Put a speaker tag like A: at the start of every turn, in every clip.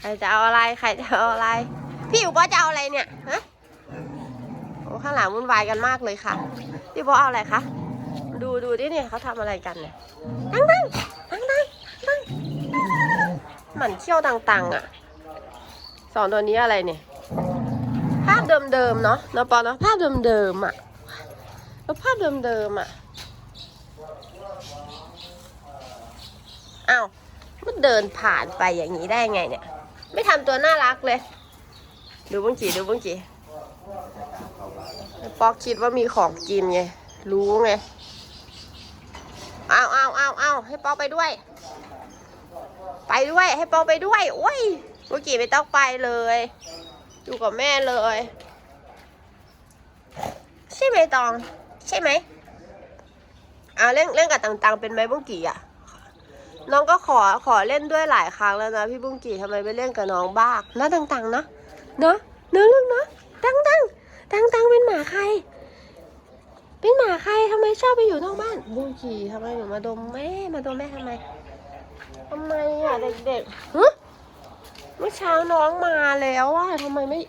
A: ใครจะเอาอะไร ใครจะเอาอะไร พี่อยู่ป้าจะเอาอะไรเนี่ยฮะโอ้ข้างหลังวุ่นวายกันมากเลยค่ะ พี่ป้าเอาอะไรคะ ดูดูดิเนี่ยเขาทำอะไรกันเนี่ยตั้งตั้งตั้งตั้งตั้งหมันเขี้ยวต่างๆ อะ สองตัวนี้อะไรเนี่ย ภาพเดิมๆเนาะนาะปอเนาะภาพเดิมๆอะแล้วภาพเดิมๆอะอ้าวมันเดินผ่านไปอย่างนี้ได้ไงเนี่ย ไม่ทำตัวน่ารักเลย ดูบุ้งจีดูบุ้งจีป๊อกคิดว่ามีของกินไง รู้ไง เอาเอาเอาเอาให้ป๊อกไปด้วย ไปด้วย ให้ป๊อกไปด้วย โอ้ยบุ้งจีไม่ต้องไปเลย อยู่กับแม่เลย ใช่ไหมตอง ใช่ไหมเอาเล่นเล่นกับต่างๆ เป็นไหมบุ้งกีอะ น้องก็ขอขอเล่นด้วยหลายครั้งแล้วนะพี่บุ้งกี่ทำไมไม่เล่นกับน้องบ้างนะต่างๆนะเนาะเนื้อเรื่องเนาะตังตังตังตังเป็นหมาใคร เป็นหมาใครทำไมชอบไปอยู่นอกบ้านบุ้งกี่ทำไมหนูมาดมแม่มาดมแม่ทำไมทำไมอะเด็กๆฮะเมื่อเช้าน้องมาแล้วอะทำไมไม่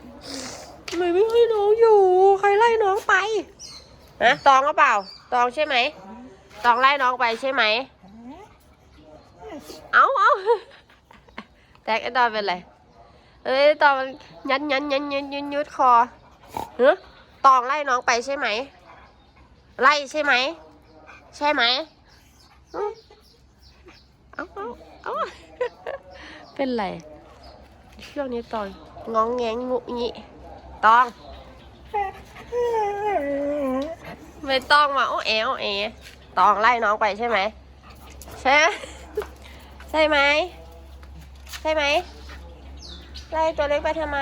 A: ทำไมไม่ให้น้องอยู่ ใครไล่น้องไปนะตองก็เปล่าตองใช่ไหมตองไล่น้องไปใช่ไหม เอาเอาแตกไอ้ตอนเป็นไรเอ้ยตอนมันยันยันยันยันยันยุดคอเฮ้ตองไล่น้องไปใช่ไหม ไล่ใช่ไหม ใช่ไหมเอาเอาเอาเป็นไรช่วงนี้ตอนงองแงงงุงิตอง ไม่ต้องมาโอ้เอโอเอตองไล่น้องไปใช่ไหมใช่ไหม ช่ไหม ใช่ไหม ไล่ตัวเล็กไปทำไม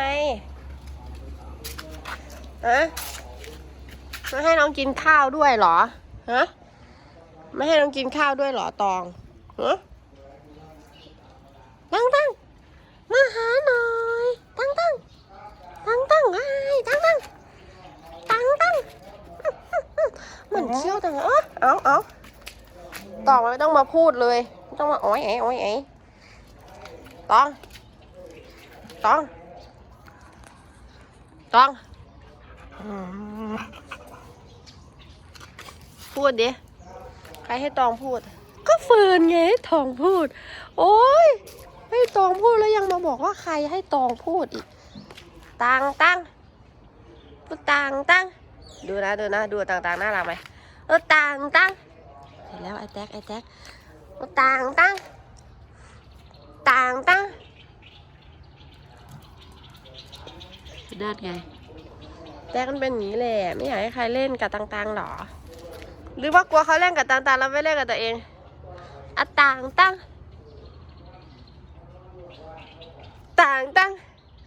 A: ฮะไม่ให้น้องกินข้าวด้วยเหรอฮะไม่ให้น้องกินข้าวด้วยเหรอตองฮะตั้งตั้งมาหาหน่อยตั้งตั้งตั้งตั้งไอ้ตั้งตั้งตั้งตั้งเหมือนเชี่ยวจังเออเอาเอาตองไม่ต้องมาพูดเลย ต้องมาอ้อยแอ้อ้อยแอ้ตองตองตองอืมพูดดิใครให้ตองพูด ก็เฟิร์นไงให้ตองพูด โอ้ยให้ตองพูดแล้วยังมาบอกว่าใครให้ตองพูดอีกตังตังพูดตังตังดูนะดูนะดูต่างๆน่ารักไหมเออตังตังเห็นแล้วไอ้แท็กไอ้แท็ก เออตังตังตังตังด้านไงแท็กมันเป็นอย่างนี้แหละไม่อยากให้ใครเล่นกับต่างๆหรอ หรือว่ากลัวเขาเล่นกับต่างๆแล้วไม่เล่นกับตัวเองอะต่างตังต่างตัง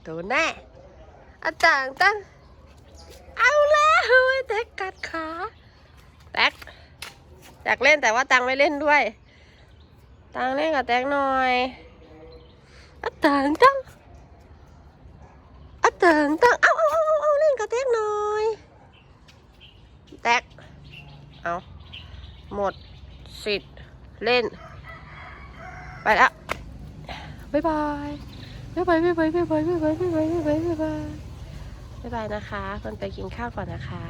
A: โดนแน่อะต่างตังเอาแล้วเฮ้ยแท็กกัดขาแท็กอยากเล่นแต่ว่าตังไม่เล่นด้วย ตังเล่นกับแท็กหน่อยอะต่างตังอะต่างตังเอาเอาเอาเอาเล่นกับแท็กหน่อยแท็กเอาหมดสิทธิ์เล่น ไปแล้วบ๊ายบายบ๊ายบายบ๊ายบายบ๊ายบายบ๊ายบายบ๊ายบายบ๊ายบายบ๊ายบายบ๊ายบายนะคะคนไปกินข้าวก่อนนะคะ